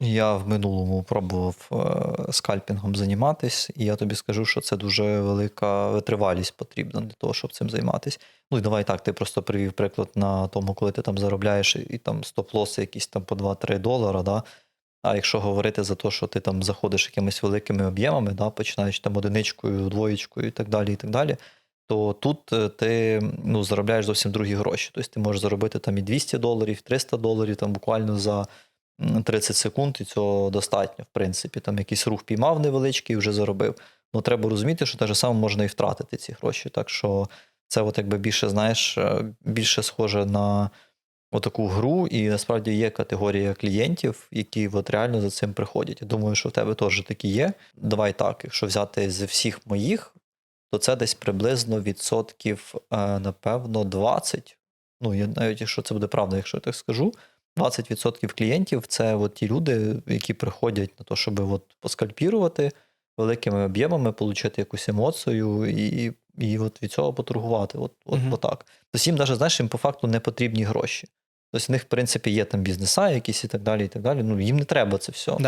Я в минулому пробував е, скальпінгом займатися, і я тобі скажу, що це дуже велика витривалість потрібна для того, щоб цим займатися. Ну і давай так, ти просто привів приклад на тому, коли ти там заробляєш і, там стоп-лоси якісь там по 2-3 долара. Да? А якщо говорити за те, що ти там заходиш якимись великими об'ємами, да, починаєш там одиничкою, двоєчкою і так далі, і так далі, то тут е, ти ну, заробляєш зовсім другі гроші. Тобто ти можеш заробити там і 200 доларів, 300 доларів там буквально за 30 секунд, і цього достатньо, в принципі. Там якийсь рух піймав невеличкий і вже заробив. Ну, треба розуміти, що те ж саме можна і втратити ці гроші. Так що це от якби більше, знаєш, е, більше схоже на отаку гру, і насправді є категорія клієнтів, які от реально за цим приходять. Я думаю, що в тебе теж такі є. Давай так, якщо взяти з всіх моїх, то це десь приблизно відсотків, е, напевно, 20. Ну, я навіть якщо це буде правда, якщо я так скажу. 20% клієнтів це от ті люди, які приходять на те, щоб от поскальпірувати великими об'ємами, отримати якусь емоцію і, і от від цього поторгувати. От, от, Мгм. отак. Тобто їм навіть, знаєш, їм по факту не потрібні гроші. Тобто в них, в принципі, є там бізнеса якісь і так далі, і так далі. Ну, їм не треба це все. Да.